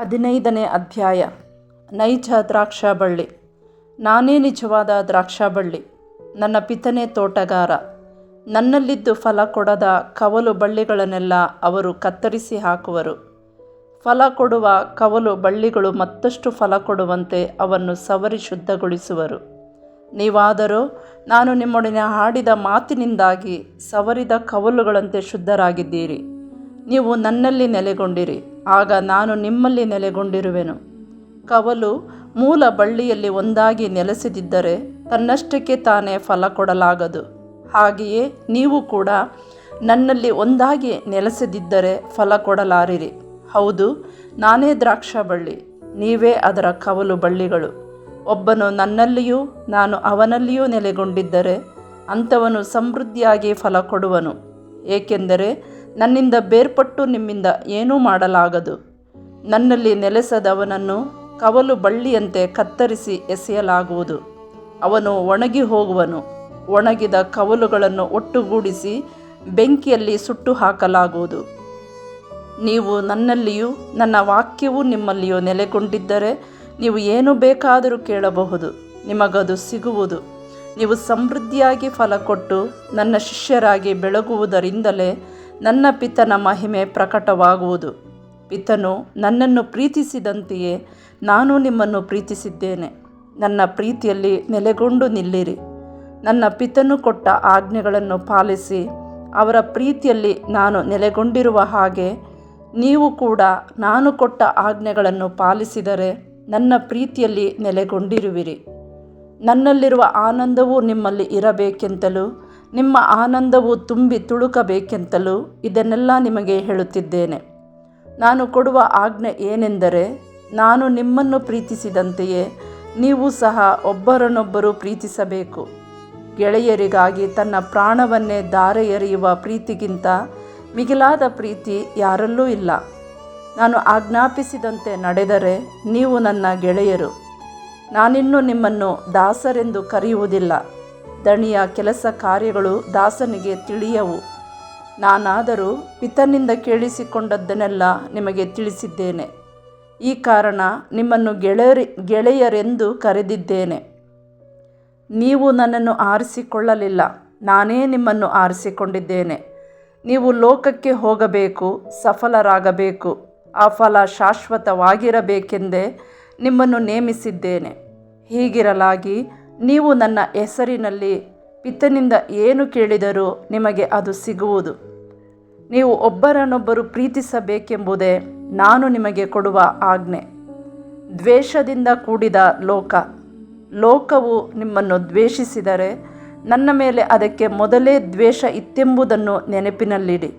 ಹದಿನೈದನೇ ಅಧ್ಯಾಯ. ನೈಜ ದ್ರಾಕ್ಷಾಬಳ್ಳಿ. ನಾನೇ ನಿಜವಾದ ದ್ರಾಕ್ಷಾಬಳ್ಳಿ, ನನ್ನ ಪಿತನೇ ತೋಟಗಾರ. ನನ್ನಲ್ಲಿದ್ದು ಫಲ ಕೊಡದ ಕವಲು ಬಳ್ಳಿಗಳನ್ನೆಲ್ಲ ಅವರು ಕತ್ತರಿಸಿ ಹಾಕುವರು. ಫಲ ಕೊಡುವ ಕವಲು ಬಳ್ಳಿಗಳು ಮತ್ತಷ್ಟು ಫಲ ಕೊಡುವಂತೆ ಅವನ್ನು ಸವರಿ ಶುದ್ಧಗೊಳಿಸುವರು. ನೀವಾದರೂ, ನಾನು ನಿಮ್ಮೊಡನೆ ಹಾಡಿದ ಮಾತಿನಿಂದಾಗಿ ಸವರಿದ ಕವಲುಗಳಂತೆ ಶುದ್ಧರಾಗಿದ್ದೀರಿ. ನೀವು ನನ್ನಲ್ಲಿ ನೆಲೆಗೊಂಡಿರಿ, ಆಗ ನಾನು ನಿಮ್ಮಲ್ಲಿ ನೆಲೆಗೊಂಡಿರುವೆನು. ಕವಲು ಮೂಲ ಬಳ್ಳಿಯಲ್ಲಿ ಒಂದಾಗಿ ನೆಲೆಸಿದಿದ್ದರೆ ತನ್ನಷ್ಟಕ್ಕೆ ತಾನೇ ಫಲ ಕೊಡಲಾಗದು. ಹಾಗೆಯೇ ನೀವು ಕೂಡ ನನ್ನಲ್ಲಿ ಒಂದಾಗಿ ನೆಲೆಸದಿದ್ದರೆ ಫಲ ಕೊಡಲಾರಿರಿ. ಹೌದು, ನಾನೇ ದ್ರಾಕ್ಷ ಬಳ್ಳಿ, ನೀವೇ ಅದರ ಕವಲು ಬಳ್ಳಿಗಳು. ಒಬ್ಬನು ನನ್ನಲ್ಲಿಯೂ ನಾನು ಅವನಲ್ಲಿಯೂ ನೆಲೆಗೊಂಡಿದ್ದರೆ ಅಂಥವನು ಸಮೃದ್ಧಿಯಾಗಿ ಫಲ ಕೊಡುವನು. ಏಕೆಂದರೆ ನನ್ನಿಂದ ಬೇರ್ಪಟ್ಟು ನಿಮ್ಮಿಂದ ಏನೂ ಮಾಡಲಾಗದು. ನನ್ನಲ್ಲಿ ನೆಲೆಸದವನನ್ನು ಕವಲು ಬಳ್ಳಿಯಂತೆ ಕತ್ತರಿಸಿ ಎಸೆಯಲಾಗುವುದು. ಅವನು ಒಣಗಿ ಹೋಗುವನು. ಒಣಗಿದ ಕವಲುಗಳನ್ನು ಒಟ್ಟುಗೂಡಿಸಿ ಬೆಂಕಿಯಲ್ಲಿ ಸುಟ್ಟು ಹಾಕಲಾಗುವುದು. ನೀವು ನನ್ನಲ್ಲಿಯೂ ನನ್ನ ವಾಕ್ಯವು ನಿಮ್ಮಲ್ಲಿಯೂ ನೆಲೆಗೊಂಡಿದ್ದರೆ ನೀವು ಏನು ಬೇಕಾದರೂ ಕೇಳಬಹುದು. ನಿಮಗದು ಸಿಗುವುದು. ನೀವು ಸಮೃದ್ಧಿಯಾಗಿ ಫಲ ಕೊಟ್ಟು ನನ್ನ ಶಿಷ್ಯರಾಗಿ ಬೆಳಗುವುದರಿಂದಲೇ ನನ್ನ ಪಿತನ ಮಹಿಮೆ ಪ್ರಕಟವಾಗುವುದು. ಪಿತನು ನನ್ನನ್ನು ಪ್ರೀತಿಸಿದಂತೆಯೇ ನಾನು ನಿಮ್ಮನ್ನು ಪ್ರೀತಿಸಿದ್ದೇನೆ. ನನ್ನ ಪ್ರೀತಿಯಲ್ಲಿ ನೆಲೆಗೊಂಡು ನಿಲ್ಲಿರಿ. ನನ್ನ ಪಿತನು ಕೊಟ್ಟ ಆಜ್ಞೆಗಳನ್ನು ಪಾಲಿಸಿ ಅವರ ಪ್ರೀತಿಯಲ್ಲಿ ನಾನು ನೆಲೆಗೊಂಡಿರುವ ಹಾಗೆ ನೀವು ಕೂಡ ನಾನು ಕೊಟ್ಟ ಆಜ್ಞೆಗಳನ್ನು ಪಾಲಿಸಿದರೆ ನನ್ನ ಪ್ರೀತಿಯಲ್ಲಿ ನೆಲೆಗೊಂಡಿರುವಿರಿ. ನನ್ನಲ್ಲಿರುವ ಆನಂದವು ನಿಮ್ಮಲ್ಲಿ ಇರಬೇಕೆಂತಲೂ ನಿಮ್ಮ ಆನಂದವು ತುಂಬಿ ತುಳುಕಬೇಕೆಂತಲೂ ಇದನ್ನೆಲ್ಲ ನಿಮಗೆ ಹೇಳುತ್ತಿದ್ದೇನೆ. ನಾನು ಕೊಡುವ ಆಜ್ಞೆ ಏನೆಂದರೆ, ನಾನು ನಿಮ್ಮನ್ನು ಪ್ರೀತಿಸಿದಂತೆಯೇ ನೀವು ಸಹ ಒಬ್ಬರನ್ನೊಬ್ಬರು ಪ್ರೀತಿಸಬೇಕು. ಗೆಳೆಯರಿಗಾಗಿ ತನ್ನ ಪ್ರಾಣವನ್ನೇ ಧಾರೆ ಎರೆಯುವ ಪ್ರೀತಿಗಿಂತ ಮಿಗಿಲಾದ ಪ್ರೀತಿ ಯಾರಲ್ಲೂ ಇಲ್ಲ. ನಾನು ಆಜ್ಞಾಪಿಸಿದಂತೆ ನಡೆದರೆ ನೀವು ನನ್ನ ಗೆಳೆಯರು. ನಾನಿನ್ನು ನಿಮ್ಮನ್ನು ದಾಸರೆಂದು ಕರೆಯುವುದಿಲ್ಲ. ದಣಿಯ ಕೆಲಸ ಕಾರ್ಯಗಳು ದಾಸನಿಗೆ ತಿಳಿಯವು. ನಾನಾದರೂ ಪಿತನಿಂದ ಕೇಳಿಸಿಕೊಂಡದ್ದನ್ನೆಲ್ಲ ನಿಮಗೆ ತಿಳಿಸಿದ್ದೇನೆ. ಈ ಕಾರಣ ನಿಮ್ಮನ್ನು ಗೆಳೆಯರಿ, ಗೆಳೆಯರೆಂದು ಕರೆದಿದ್ದೇನೆ. ನೀವು ನನ್ನನ್ನು ಆರಿಸಿಕೊಳ್ಳಲಿಲ್ಲ. ನಾನೇ ನಿಮ್ಮನ್ನು ಆರಿಸಿಕೊಂಡಿದ್ದೇನೆ. ನೀವು ಲೋಕಕ್ಕೆ ಹೋಗಬೇಕು, ಸಫಲರಾಗಬೇಕು. ಆ ಫಲ ಶಾಶ್ವತವಾಗಿರಬೇಕೆಂದೇ ನಿಮ್ಮನ್ನು ನೇಮಿಸಿದ್ದೇನೆ. ಹೀಗಿರಲಾಗಿ ನೀವು ನನ್ನ ಹೆಸರಿನಲ್ಲಿ ಪಿತನಿಂದ ಏನು ಕೇಳಿದರೂ ನಿಮಗೆ ಅದು ಸಿಗುವುದು. ನೀವು ಒಬ್ಬರನ್ನೊಬ್ಬರು ಪ್ರೀತಿಸಬೇಕೆಂಬುದೇ ನಾನು ನಿಮಗೆ ಕೊಡುವ ಆಜ್ಞೆ. ದ್ವೇಷದಿಂದ ಕೂಡಿದ ಲೋಕ. ಲೋಕವು ನಿಮ್ಮನ್ನು ದ್ವೇಷಿಸಿದರೆ ನನ್ನ ಮೇಲೆ ಅದಕ್ಕೆ ಮೊದಲೇ ದ್ವೇಷ ಇತ್ತೆಂಬುದನ್ನು ನೆನಪಿನಲ್ಲಿಡಿ.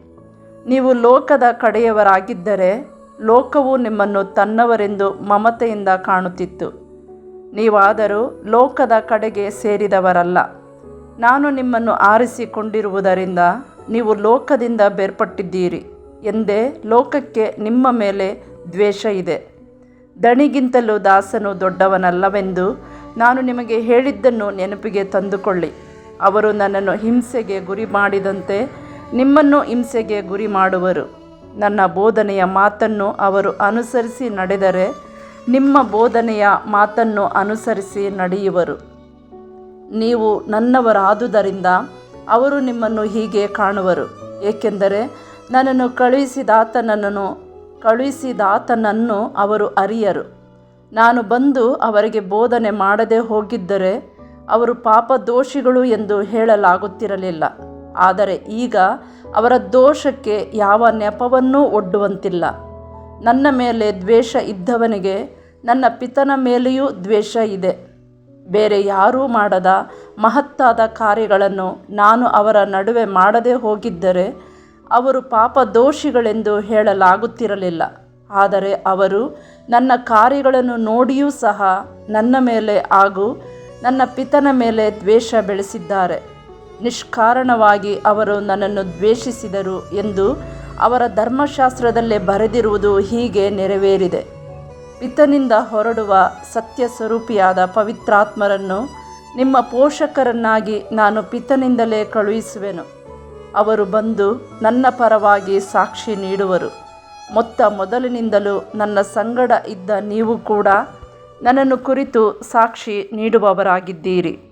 ನೀವು ಲೋಕದ ಕಡೆಯವರಾಗಿದ್ದರೆ ಲೋಕವು ನಿಮ್ಮನ್ನು ತನ್ನವರೆಂದು ಮಮತೆಯಿಂದ ಕಾಣುತ್ತಿತ್ತು. ನೀವಾದರೂ ಲೋಕದ ಕಡೆಗೆ ಸೇರಿದವರಲ್ಲ. ನಾನು ನಿಮ್ಮನ್ನು ಆರಿಸಿಕೊಂಡಿರುವುದರಿಂದ ನೀವು ಲೋಕದಿಂದ ಬೇರ್ಪಟ್ಟಿದ್ದೀರಿ ಎಂದೇ ಲೋಕಕ್ಕೆ ನಿಮ್ಮ ಮೇಲೆ ದ್ವೇಷ ಇದೆ. ದಣಿಗಿಂತಲೂ ದಾಸನು ದೊಡ್ಡವನಲ್ಲವೆಂದು ನಾನು ನಿಮಗೆ ಹೇಳಿದ್ದನ್ನು ನೆನಪಿಗೆ ತಂದುಕೊಳ್ಳಿ. ಅವರು ನನ್ನನ್ನು ಹಿಂಸೆಗೆ ಗುರಿ ಮಾಡಿದಂತೆ ನಿಮ್ಮನ್ನು ಹಿಂಸೆಗೆ ಗುರಿ ಮಾಡುವರು. ನನ್ನ ಬೋಧನೆಯ ಮಾತನ್ನು ಅವರು ಅನುಸರಿಸಿ ನಡೆದರೆ ನಿಮ್ಮ ಬೋಧನೆಯ ಮಾತನ್ನು ಅನುಸರಿಸಿ ನಡೆಯುವರು. ನೀವು ನನ್ನವರಾದುದರಿಂದ ಅವರು ನಿಮ್ಮನ್ನು ಹೀಗೆ ಕಾಣುವರು. ಏಕೆಂದರೆ ನನ್ನನ್ನು ಕಳುಹಿಸಿದಾತನನ್ನು ಕಳುಹಿಸಿದಾತನನ್ನು ಅವರು ಅರಿಯರು. ನಾನು ಬಂದು ಅವರಿಗೆ ಬೋಧನೆ ಮಾಡದೆ ಹೋಗಿದ್ದರೆ ಅವರು ಪಾಪ ದೋಷಿಗಳು ಎಂದು ಹೇಳಲಾಗುತ್ತಿರಲಿಲ್ಲ. ಆದರೆ ಈಗ ಅವರ ದೋಷಕ್ಕೆ ಯಾವ ನೆಪವನ್ನೂ ಒಡ್ಡುವಂತಿಲ್ಲ. ನನ್ನ ಮೇಲೆ ದ್ವೇಷ ಇದ್ದವನಿಗೆ ನನ್ನ ಪಿತನ ಮೇಲೆಯೂ ದ್ವೇಷ ಇದೆ. ಬೇರೆ ಯಾರೂ ಮಾಡದ ಮಹತ್ತಾದ ಕಾರ್ಯಗಳನ್ನು ನಾನು ಅವರ ನಡುವೆ ಮಾಡದೇ ಹೋಗಿದ್ದರೆ ಅವರು ಪಾಪ ದೋಷಿಗಳೆಂದು ಹೇಳಲಾಗುತ್ತಿರಲಿಲ್ಲ. ಆದರೆ ಅವರು ನನ್ನ ಕಾರ್ಯಗಳನ್ನು ನೋಡಿಯೂ ಸಹ ನನ್ನ ಮೇಲೆ ಹಾಗೂ ನನ್ನ ಪಿತನ ಮೇಲೆ ದ್ವೇಷ ಬೆಳೆಸಿದ್ದಾರೆ. ನಿಷ್ಕಾರಣವಾಗಿ ಅವರು ನನ್ನನ್ನು ದ್ವೇಷಿಸಿದರು ಎಂದು ಅವರ ಧರ್ಮಶಾಸ್ತ್ರದಲ್ಲೇ ಬರೆದಿರುವುದು ಹೀಗೆ ನೆರವೇರಿದೆ. ಪಿತನಿಂದ ಹೊರಡುವ ಸತ್ಯ ಸ್ವರೂಪಿಯಾದ ಪವಿತ್ರಾತ್ಮರನ್ನು ನಿಮ್ಮ ಪೋಷಕರನ್ನಾಗಿ ನಾನು ಪಿತನಿಂದಲೇ ಕಳುಹಿಸುವೆನು. ಅವರು ಬಂದು ನನ್ನ ಪರವಾಗಿ ಸಾಕ್ಷಿ ನೀಡುವರು. ಮೊತ್ತ ಮೊದಲಿನಿಂದಲೂ ನನ್ನ ಸಂಗಡ ಇದ್ದ ನೀವು ಕೂಡ ನನ್ನನ್ನು ಕುರಿತು ಸಾಕ್ಷಿ ನೀಡುವವರಾಗಿದ್ದೀರಿ.